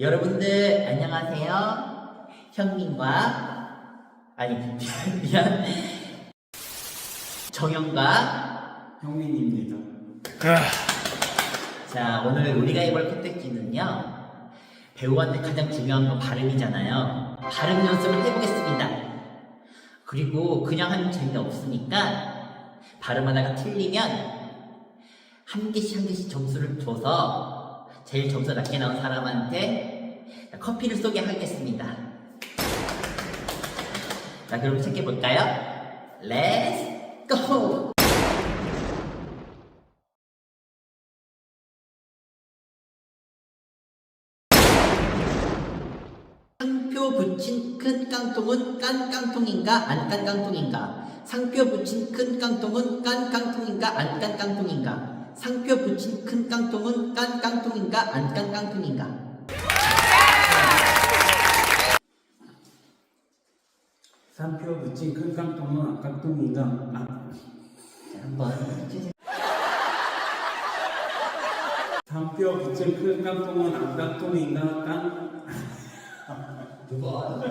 여러분들 안녕하세요. 현민과 아니 미안 정현과 형민입니다. 자 오늘 우리가 해볼 컨텐츠는요 배우한테 가장 중요한 건 발음이잖아요. 발음 연습을 해보겠습니다. 그리고 그냥 하면 재미없으니까 발음하다가 틀리면 한 개씩 한 개씩 점수를 줘서 제일 점수 낮게 나온 사람한테 커피를 쏘게 하겠습니다. 자, 그럼 시작해 볼까요? Let's go! 상표 붙인 큰 깡통은 깐 깡통인가 안 깐 깡통인가? 상표 붙인 큰 깡통은 깐 깡통인가 안 깐 깡통인가? 상표 붙인 큰 깡통은 깐 깡통인가 안 깐 깡통인가? 산표 붙인 큰 깡통은 깡통인가? 아, 자, 한번. 산표 붙인 큰 깡통은 안 깡통인가? 깡. 누가?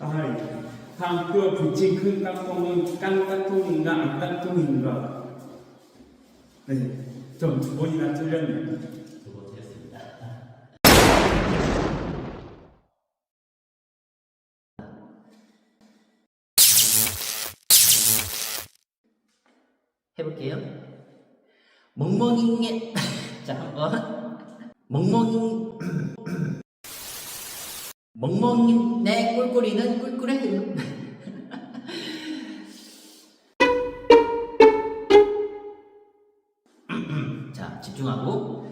아, 산표 붙인 큰 깡통은 깡 깡통인가? 안 깡통인가? 네, 좀 두 번이나 틀렸네요. 두번 드렸습니다. 해볼게요. 멍멍이네. 자, 한번. 멍멍이. 멍멍이네 꿀꿀이는 꿀꿀해. 집중하고.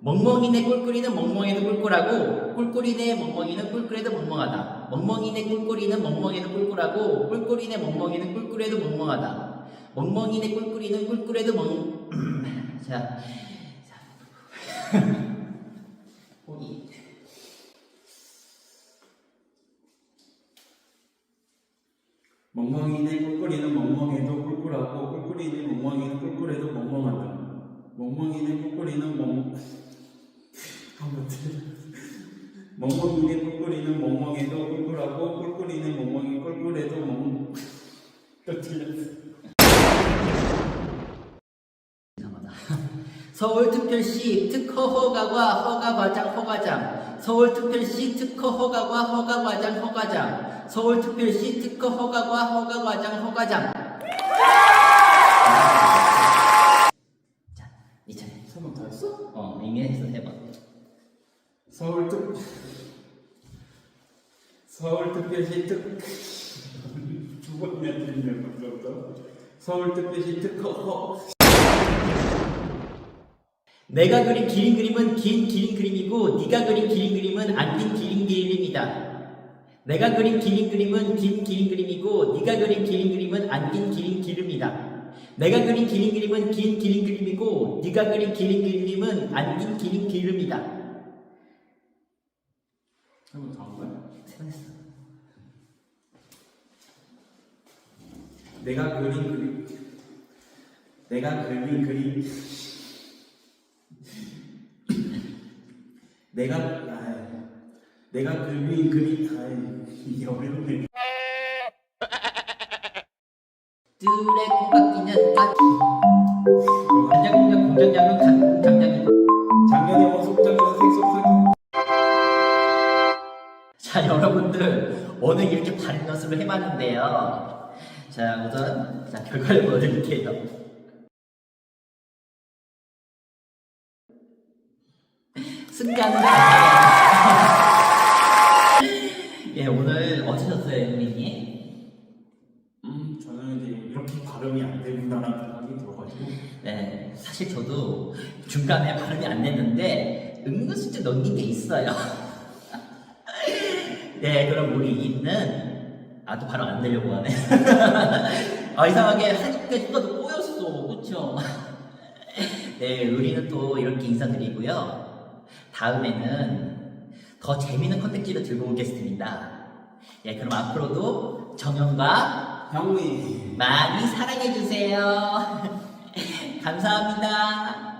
멍멍이네 꿀꿀이는 멍멍이도 꿀꿀하고 꿀꿀이네 멍멍이는 꿀꿀해도 멍멍하다. 멍멍이네 꿀꿀이는 멍멍이도 꿀꿀하고 꿀꿀이네 멍멍이는 꿀꿀해도 멍멍하다. 멍멍이네 꿀꿀이는 꿀꿀해도 멍. 자, 자. 멍멍이네 꿀꿀이는 멍멍해도 꿀꿀하고 꿀꿀이네 멍멍이는 꿀꿀해도 멍멍하다. 멍멍이네 꿀꿀이는 멍. 멍멍이네 꿀꿀이는 멍멍해도 꿀꿀하고 꿀꿀이네 멍멍이 꿀꿀해도 멍. 또 틀렸어. 서울특별시 특허 허가과 허가 과장 허가장 서울특별시 특허 허가과 허가 과장 허가장 서울특별시 특허 허가과 허가 과장 허가장 자, 이 차례. 세번다 했어? 어, 이미 했어 세 번. 서울 특 서울 특별시 특두 번이나 틀리는 것도 서울 특별시 특허 허 내가 그린 기린 그림은 긴 기린 그림이고 네가 그린 기린 그림은 안 긴 기린 그림이다. 내가 그린 기린 그림은 긴 기린 그림이고 네가 그린 기린 그림은 안 긴 기린 기름이다. 내가 그린 기린 그림은 긴 기린 그림이고 네가 그린 기린 그림은 안 긴 기린 기름이다. 세번 다한 거야? 세번 했어. 내가 그린 그림 내가 그린 그림 내가 아, 내가 그린 그림 아 이게 어렵네 뜰에 콩깍기는 깍. 간장공장 공장장은 간 공장장이고. 작년에 원속장에서 생속상 자, 여러분들 오늘 이렇게 발음 연습을 해봤는데요. 자, 우선 자 결과를 보여드릴게요. 승자는 예, 오늘 어떠셨어요, 형님이? 음 저는 이제 이렇게 발음이 안 되는다라는 생각이 들어가지고 네, 사실 저도 중간에 발음이 안 됐는데 은근슬쩍 넘긴 게 있어요. 네, 그럼 우리 이는 아또 발음 안 되려고 하네. 아 이상하게 한국까지 또 꼬였어, 그렇죠? 네, 우리는 또 이렇게 인사드리고요. 다음에는 더 재미있는 컨텐츠를 들고 오겠습니다. 예, 그럼 앞으로도 정영과 형이 많이 사랑해주세요. 감사합니다.